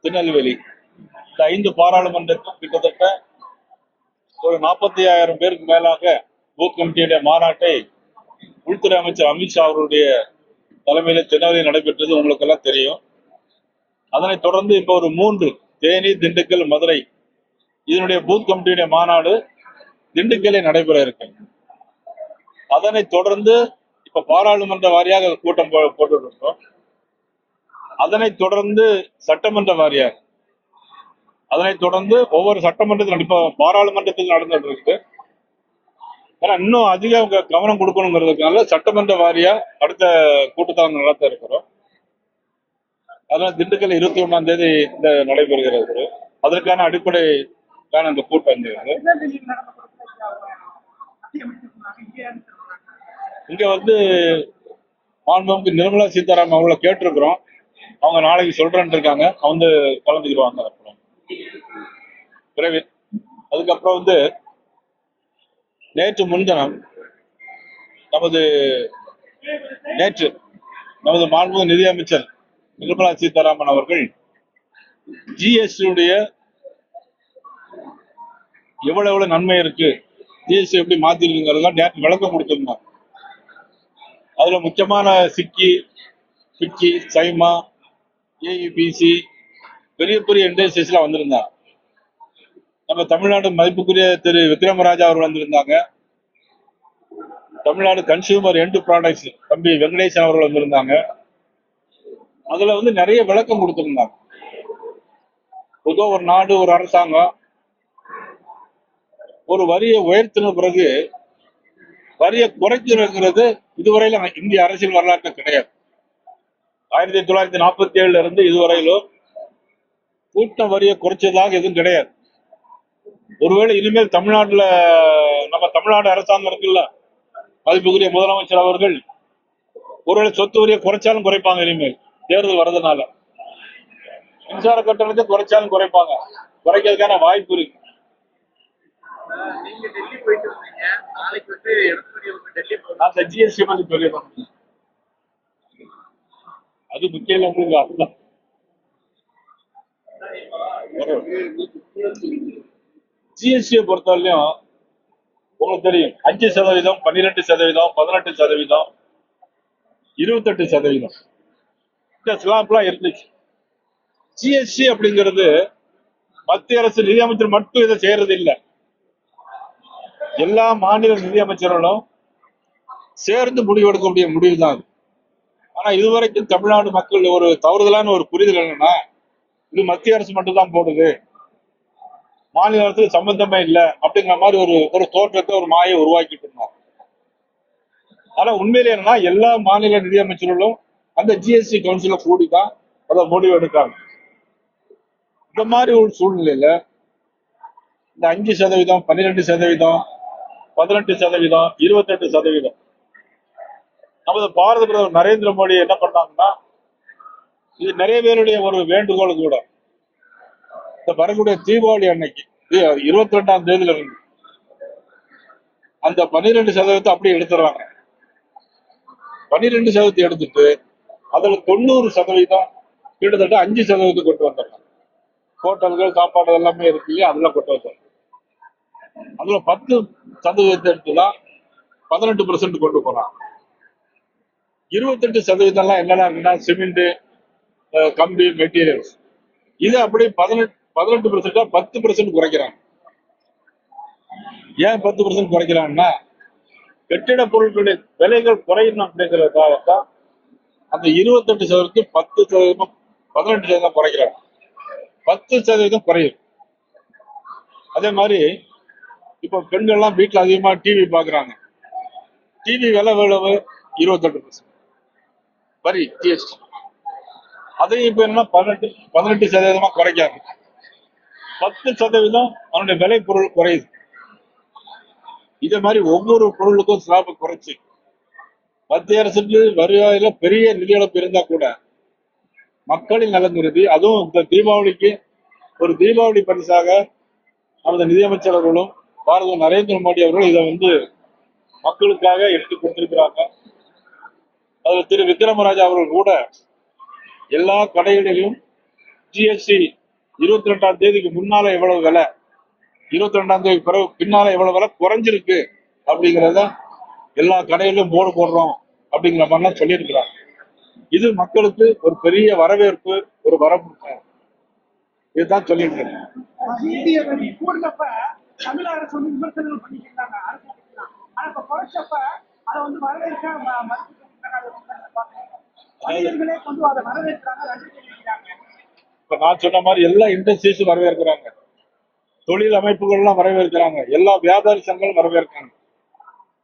திருநெல்வேலி. இந்த ஐந்து பாராளுமன்றத்தில் கிட்டத்தட்ட ஒரு நாற்பத்தி ஆயிரம் பேருக்கு மேலாக பூ கமிட்டியுடைய மாநாட்டை உள்துறை அமைச்சர் அமித்ஷா அவருடைய தலைமையில திருநெல்வேலி நடைபெற்றது. உங்களுக்கு எல்லாம் தெரியும். அதனைத் தொடர்ந்து இப்போ ஒரு மூன்று தேனி திண்டுக்கல் மதுரை இதனுடைய பூத் கமிட்டியுடைய மாநாடு திண்டுக்கல்லில் நடைபெற இருக்கு. அதனைத் தொடர்ந்து இப்ப பாராளுமன்ற வாரியாக கூட்டம் போ- போட்டுட்டு இருக்கோம். அதனைத் தொடர்ந்து சட்டமன்ற வாரியாக அதனைத் தொடர்ந்து ஒவ்வொரு சட்டமன்றத்தில் இப்ப பாராளுமன்றத்தில் நடந்துட்டு இருக்கு ஏன்னா இன்னும் அதிக கவனம் கொடுக்கணுங்கிறதுக்காக சட்டமன்ற வாரியா அடுத்த கூட்டத்தை நடத்த இருக்கிறோம். அதனால திண்டுக்கல் இருபத்தி ஒன்றாம் தேதி இந்த நடைபெறுகிறது. அதற்கான அடிப்படைக்கான இந்த கூட்டம் இங்கே இங்க வந்து மாண்புமிகு நிர்மலா சீதாராமன் அவங்கள கேட்டிருக்கிறோம். அவங்க நாளைக்கு சொல்றேன்னு இருக்காங்க. அவங்க வந்து கலந்துக்கிடுவாங்க அப்புறம் விரைவில். அதுக்கப்புறம் வந்து நேற்று முன்தினம் நமது நேற்று நமது மாண்புமிகு நிதியமைச்சர் நிர்மலா சீதாராமன் அவர்கள் ஜிஎஸ்டியுடைய எவ்வளவு எவ்வளவு நன்மை இருக்கு ஜிஎஸ்டி எப்படி மாத்திருக்குங்கிறதெல்லாம் நேற்று விளக்கம் கொடுத்திருந்தாங்க அதுல முக்கியமான சிக்கி பிக்கி சைமா ஏஇபிசி பெரிய பெரிய இண்டஸ்ட்ரீஸ் வந்திருந்தாங்க. நம்ம தமிழ்நாடு மதிப்புக்குரிய திரு விக்ரமராஜா அவர் வந்திருந்தாங்க. தமிழ்நாடு கன்சியூமர் எண்டு ப்ராடக்ட்ஸ் தம்பி வெங்கடேசன் அவர்கள் வந்திருந்தாங்க. அதுல வந்து நிறைய விளக்கம் கொடுத்துருந்தாங்க. பொதுவாக ஒரு நாடு ஒரு அரசாங்கம் ஒரு வரியை உயர்த்தின பிறகு வரியை குறைக்கிறதுங்கிறது இதுவரையில இந்திய அரசியல் வரலாற்று கிடையாது. ஆயிரத்தி தொள்ளாயிரத்தி நாற்பத்தி ஏழுல இருந்து இதுவரையிலும் கூட்ட வரியை குறைச்சதாக எதுவும் கிடையாது. ஒருவேளை இனிமேல் தமிழ்நாட்டுல நம்ம தமிழ்நாடு அரசாங்கம் இருக்குல்ல மதிப்புக்குரிய முதலமைச்சர் அவர்கள் ஒருவேளை சொத்து வரியை குறைச்சாலும் குறைப்பாங்க இனிமேல் தேர்தல் வர்றதுனால. மின்சார கட்டணத்தை குறைச்சாலும் குறைப்பாங்க. குறைக்கிறதுக்கான வாய்ப்பு இருக்கு. அஹ் நீங்க டெல்லி போயிட்டு இருந்தீங்க நாளைக்கு வந்து எடப்பாடி அவங்க டெல்லி போறாங்க அந்த ஜிஎஸ்டி பத்தி சொல்லிடுறோம் அது முக்கிய இல்லை உங்களுக்கு அதுதான் ஜிஎஸ்டியை பொறுத்தவரையிலும் உங்களுக்கு தெரியும். அஞ்சு சதவீதம் பன்னிரெண்டு சதவீதம் பதினெட்டு சதவீதம் இருபத்தெட்டு சதவீதம். இந்த ஸ்லாப்லாம் இருந்துச்சு. ஜிஎஸ்டி அப்படிங்கிறது மத்திய அரசு நிதியமைச்சர் மட்டும் இதை செய்யறது இல்லை. எல்லா மாநில நிதியமைச்சர்களும் சேர்ந்து முடிவெடுக்கக்கூடிய முடிவு தான் அது. ஆனா இதுவரைக்கும் தமிழ்நாடு மக்கள் ஒரு தவறுதலான ஒரு புரிதல் என்னன்னா இது மத்திய அரசு மட்டும் தான் போடுது. மாநில அரசுக்கு சம்பந்தமே இல்லை அப்படிங்கிற மாதிரி ஒரு ஒரு தோற்றத்தை ஒரு மாயை உருவாக்கிட்டு இருந்தோம் ஆனா உண்மையில என்னன்னா எல்லா மாநில நிதியமைச்சர்களும் அந்த ஜிஎஸ்டி கவுன்சில கூடி தான் அதை முடிவு எடுக்காங்க இந்த மாதிரி ஒரு சூழ்நிலையில இந்த அஞ்சு சதவீதம் பன்னிரெண்டு சதவீதம் பதினெட்டு சதவீதம் இருபத்தெட்டு சதவீதம் நமது பாரத பிரதமர் நரேந்திர மோடி என்ன பண்ணாங்கன்னா இது நிறைய பேருடைய ஒரு வேண்டுகோள் கூட. இந்த வரக்கூடிய தீபாவளி அன்னைக்கு இருபத்தி ரெண்டாம் தேதியில இருந்து அந்த பன்னிரெண்டு சதவீதத்தை அப்படியே எடுத்துறாங்க பன்னிரெண்டு சதவீதத்தை எடுத்துட்டு அதுல தொண்ணூறு சதவீதம் கிட்டத்தட்ட அஞ்சு சதவீதம் கொண்டு வந்துடுறாங்க. ஹோட்டல்கள் சாப்பாடு எல்லாமே இருக்கு இல்லையா அதெல்லாம் கொண்டு வந்துடுறாங்க. அதுல பத்து சதவீதத்தை எடுத்துதான் பதினெட்டு பெர்சன்ட் கொண்டு போறாங்க. இருபத்தெட்டு சதவீதம்லாம் என்னென்ன இருக்குன்னா சிமெண்ட் கம்பி மெட்டீரியல்ஸ் இது அப்படியே பதினெட்டு பதினெட்டு பெர்சென்டா பத்து பெர்சென்ட் குறைக்கிறாங்க. ஏன் பத்து பெர்சென்ட் குறைக்கிறாங்கன்னா கட்டிட பொருட்களுடைய விலைகள் குறையணும் அப்படிங்கிறதுக்காக தான் அந்த இருபத்தெட்டு சதவீதத்துக்கு பத்து சதவீதம் பதினெட்டு சதவீதம் குறைக்கிறாங்க. பத்து சதவீதம் குறையும். அதே மாதிரி இப்போ பெண்கள்லாம் வீட்டில் அதிகமாக டிவி பார்க்குறாங்க. டிவி விலை எவ்வளவு? இருபத்தெட்டு பர்சன்ட் வரி ஜிஎஸ்டி அதையும் இப்போ என்ன பதினெட்டு பதினெட்டு சதவீதமா குறைக்காங்க பத்து சதவீதம் அவனுடைய விலை பொருள் குறையுது. இதே மாதிரி ஒவ்வொரு பொருளுக்கும் ஸ்லாபை குறைச்சு. மத்திய அரசுக்கு வருவாயில பெரிய நிதி இழப்பு இருந்தா கூட மக்களின் நலன் கருதி அதுவும் இந்த தீபாவளிக்கு ஒரு தீபாவளி பரிசாக நமது நிதியமைச்சர் அவர்களும் பாரத நரேந்திர மோடி அவர்களும் இதை வந்து மக்களுக்காக எடுத்து கொடுத்திருக்கிறாங்க. அதில் திரு விக்ரமராஜா அவர்கள் கூட எல்லா கடைகளிலும் ஜிஎஸ்டி இருபத்தி ரெண்டாம் தேதிக்கு முன்னால எவ்வளவு விலை? இருபத்தி ரெண்டாம் தேதி பிறகு பின்னால எவ்வளவு விலை? குறைஞ்சிருக்கு அப்படிங்கிறத எல்லா கடையிலும் போர்டு போடுறோம் அப்படிங்கிற மாதிரிலாம் சொல்லியிருக்கிறாங்க இது மக்களுக்கு ஒரு பெரிய வரவேற்பு ஒரு வரப்பு இதுதான் சொல்லியிருக்கிறேன் அரசு இப்ப வரவேற்கிறாங்க நான் சொன்ன மாதிரி எல்லா இண்டஸ்ட்ரீஸும் வரவேற்கிறாங்க. தொழில் அமைப்புகள்லாம் வரவேற்கிறாங்க. எல்லா வியாபாரி சங்கங்களும் வரவேற்கிறாங்க.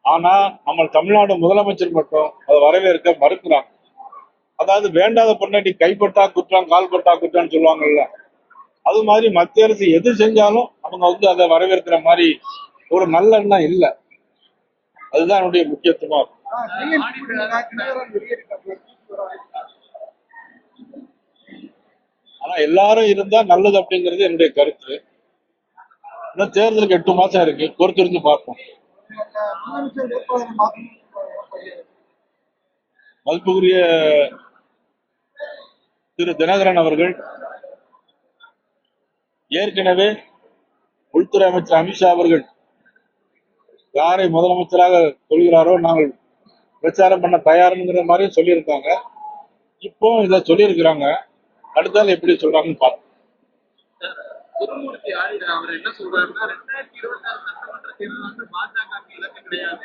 ஆனா நம்ம தமிழ்நாடு முதலமைச்சர் மட்டும் அதை வரவேற்க மறுக்கிறாங்க. அதாவது வேண்டாத பொண்ணாட்டி கைப்பட்டா குற்றம் கால்பட்டா குற்றம்னு சொல்லுவாங்கல்ல. அது மாதிரி மத்திய அரசு எது செஞ்சாலும் அவங்க வந்து அதை வரவேற்கிற மாதிரி ஒரு நல்ல எண்ணம் இல்லை. அதுதான் என்னுடைய முக்கியத்துவம். ஆனா எல்லாரும் இருந்தா நல்லது அப்படிங்கிறது என்னுடைய கருத்து. இன்னும் தேர்தலுக்கு எட்டு மாசம் இருக்கு. பொறுத்திருந்து பார்ப்போம். மதிப்புக்குரிய திரு தினகரன் அவர்கள் ஏற்கனவே உள்துறை அமைச்சர் அமித்ஷா அவர்கள் யாரை முதலமைச்சராக சொல்கிறாரோ நாங்கள் பிரச்சாரம் பண்ண தயாருங்கிற மாதிரி சொல்லியிருக்காங்க. இப்போ இதை சொல்லியிருக்கிறாங்க. அடுத்தால எப்படி சொல்றாங்கன்னு பார்ப்போம். குருமூர்த்தி அவர் என்ன சொல்றாருன்னா ரெண்டாயிரத்தி இருபத்தி ஆறு சட்டமன்ற தேர்தல் வந்து பாஜக இலக்கு கிடையாது.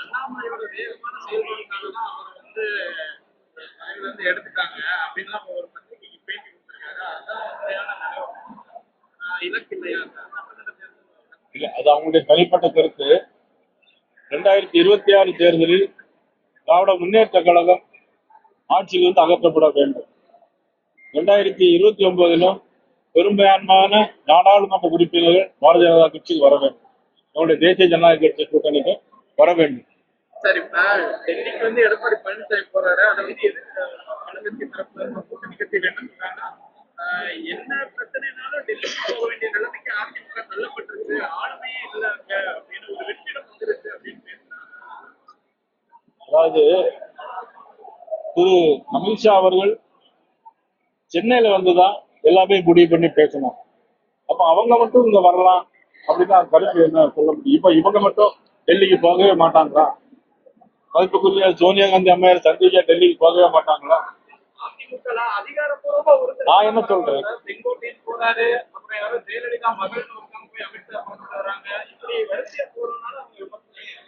அண்ணாமலையோட வேகமான செயல்பாடுனால தான் அவர் வந்து எடுத்துட்டாங்க. அப்படின்னு ஒரு பத்திரிகைக்கு பேட்டி கொடுத்திருக்காரு. அதான் உண்மையான நிலவரம். ஆஹ் இலக்கு இல்லையா? அந்த சட்டமன்ற தேர்தல் இல்ல அது அவங்களுடைய தனிப்பட்ட கருத்து. ரெண்டாயிரத்தி இருபத்தி ஆறு தேர்தலில் திராவிட முன்னேற்ற கழகம் ஆட்சியில் அகற்றப்பட வேண்டும். ரெண்டாயிரத்தி இருபத்தி ஒன்பதிலும் பெரும்பான்மையான நாடாளுமன்ற உறுப்பினர்கள் பாரதிய ஜனதா கட்சிக்கு வர வேண்டும். நம்முடைய தேசிய ஜனநாயக கட்சி கூட்டணிக்கு வர வேண்டும். சரி இப்ப டெல்லிக்கு வந்து எடப்பாடி பழனிசாமி போறாரு. அதை வந்து ஆளுங்கட்சி கூட்டணி என்ன பிரச்சனை என்ன பிரச்சனைனாலும் டெல்லிக்கு போக வேண்டிய நிலைமைக்கு அதிமுக ஆளுமையே அப்படின்னு ஒரு அதாவது திரு அமித்ஷா அவர்கள் சென்னையில வந்துதான் எல்லாமே முடிவு பண்ணி பேசணும். அப்ப அவங்க மட்டும் இங்க வரலாம் அப்படின்னு கருத்து என்ன சொல்ல முடியும்? இப்ப இவங்க மட்டும் டெல்லிக்கு போகவே மாட்டாங்களா? மதிப்புக்குரிய சோனியா காந்தி அம்மையார் சந்திரிகா டெல்லிக்கு போகவே மாட்டாங்களா? நான் என்ன சொல்றேன்?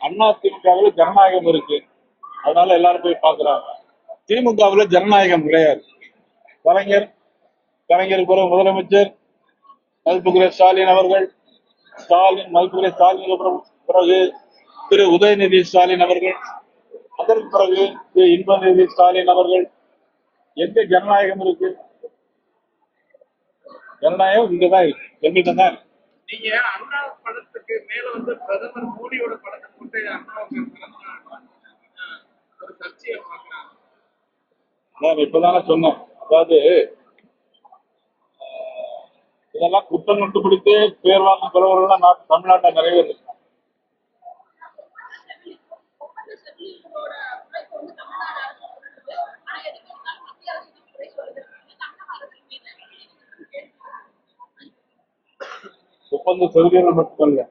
அண்ணா திமுகவில் ஜனநாயகம் இருக்கு. அதனால எல்லாரும் போய் பாக்குறாங்க திமுகவுல ஜனநாயகம் கிடையாது. கலைஞர் கலைஞர் பிறகு முதலமைச்சர் மதிப்புக்குரிய ஸ்டாலின் அவர்கள் ஸ்டாலின் மதிப்புக்குரிய ஸ்டாலின் பிறகு- பிறகு திரு உதயநிதி ஸ்டாலின் அவர்கள் அதற்கு பிறகு திரு இன்பநிதி ஸ்டாலின் அவர்கள். எங்க ஜனநாயகம் இருக்கு? ஜனநாயகம் இங்கதான் இருக்கு. எங்கிட்ட தான் நீங்க அண்ணா படத்துக்கு மேல வந்து பிரதமர் மோடியோட படம் நம்ம இப்பதானே சொன்னோம். அதாவது இதெல்லாம் குற்றம் கண்டுபிடித்து பேர் வாங்கும் தலைவர்கள்லாம் நாட்டு தமிழ்நாட்டில் நிறைய பேர் இருக்காங்க. ஒப்பந்த செவிலியர்கள் மட்டுமல்ல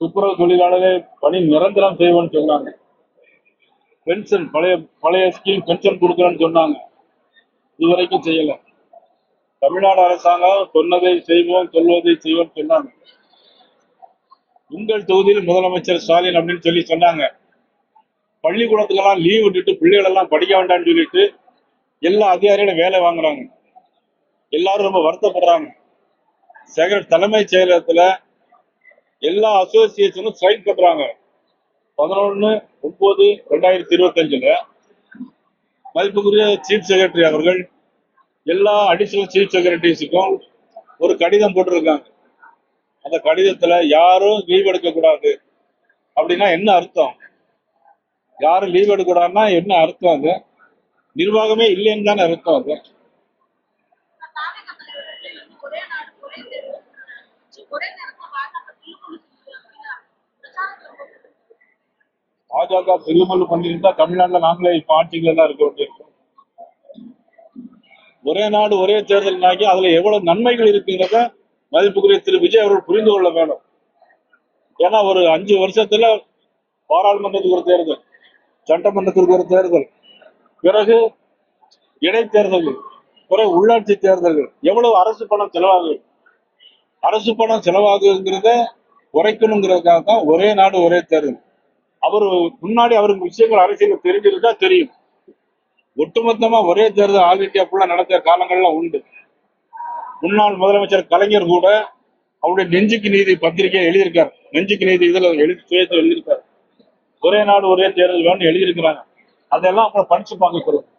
துப்புரவு தொழிலாளரை பணி நிரந்தரம் செய்வோம்னு சொன்னாங்க பென்ஷன் பழைய பழைய ஸ்கீம் பென்ஷன் கொடுக்குறேன்னு சொன்னாங்க. இதுவரைக்கும் செய்யலை. தமிழ்நாடு அரசாங்கம் சொன்னதை செய்வோம் சொல்வதை செய்வோம் சொன்னாங்க. உங்கள் தொகுதியில் முதலமைச்சர் ஸ்டாலின் அப்படின்னு சொல்லி சொன்னாங்க. பள்ளிக்கூடத்துக்கெல்லாம் லீவ் விட்டுட்டு பிள்ளைகளெல்லாம் படிக்க வேண்டாம்னு சொல்லிட்டு எல்லா அதிகாரிகளும் வேலை வாங்குறாங்க. எல்லாரும் ரொம்ப வருத்தப்படுறாங்க. சேகர தலைமைச் செயலகத்துல எல்லா அசோசியேஷனும் ஸ்ட்ரைக் பண்றாங்க பதினொன்று ஒன்பது ரெண்டாயிரத்தி இருபத்தஞ்சுல மதிப்புக்குரிய சீஃப் செக்ரட்டரி அவர்கள் எல்லா அடிஷனல் சீஃப் செக்ரட்டரிஸுக்கும் ஒரு கடிதம் போட்டிருக்காங்க. அந்த கடிதத்துல யாரும் லீவ் எடுக்கக்கூடாது அப்படின்னா என்ன அர்த்தம்? யாரும் லீவ் எடுக்கக்கூடாதுன்னா என்ன அர்த்தம் அது? நிர்வாகமே இல்லைன்னு தானே அர்த்தம் அது ஒரே நாடு ஒரே தேர்வு ஒரே நேரத்துல பாஜக திருமணம் அப்படின்னு பிரச்சாரத்துல போட்டு பாஜக திருமணம் பண்ணியிருந்தா தமிழ்நாட்டுல நாங்களே இப்ப ஆட்சிகள் தான் இருக்க வேண்டியிருக்கோம். ஒரே நாடு ஒரே தேர்தல்னாக்கி அதுல எவ்வளவு நன்மைகள் இருக்குங்கிறத மதிப்புக்குரிய திரு. விஜய் அவர்கள் புரிந்து கொள்ள வேணும் ஏன்னா ஒரு அஞ்சு வருஷத்துல பாராளுமன்றத்துக்கு ஒரு தேர்தல் சட்டமன்றத்திற்கு ஒரு தேர்தல் பிறகு இடைத்தேர்தல்கள் பிறகு உள்ளாட்சி தேர்தல்கள் எவ்வளவு அரசு பணம் செலவாகுது? அரசு பணம் செலவாகுங்கிறத குறைக்கணுங்கிறதுக்காக தான் ஒரே நாடு ஒரே தேர்தல். அவர் முன்னாடி அவருக்கு விஷயங்கள் அரசியல் தெரிஞ்சிருந்தா தெரியும். ஒட்டுமொத்தமா ஒரே தேர்தல் ஆல் இந்தியா ஃபுல்லா நடந்த காலங்கள்லாம் உண்டு. முன்னாள் முதலமைச்சர் கலைஞர் கூட அவருடைய நெஞ்சுக்கு நீதி பத்திரிகை எழுதியிருக்கார். நெஞ்சுக்கு நீதி இதுல எழுதி சுயத்தில் எழுதியிருக்காரு. ஒரே நாடு ஒரே தேர்தல் வேணும்னு எழுதியிருக்கிறாங்க. அதெல்லாம் அப்புறம் படிச்சு பார்க்க சொல்லுங்க.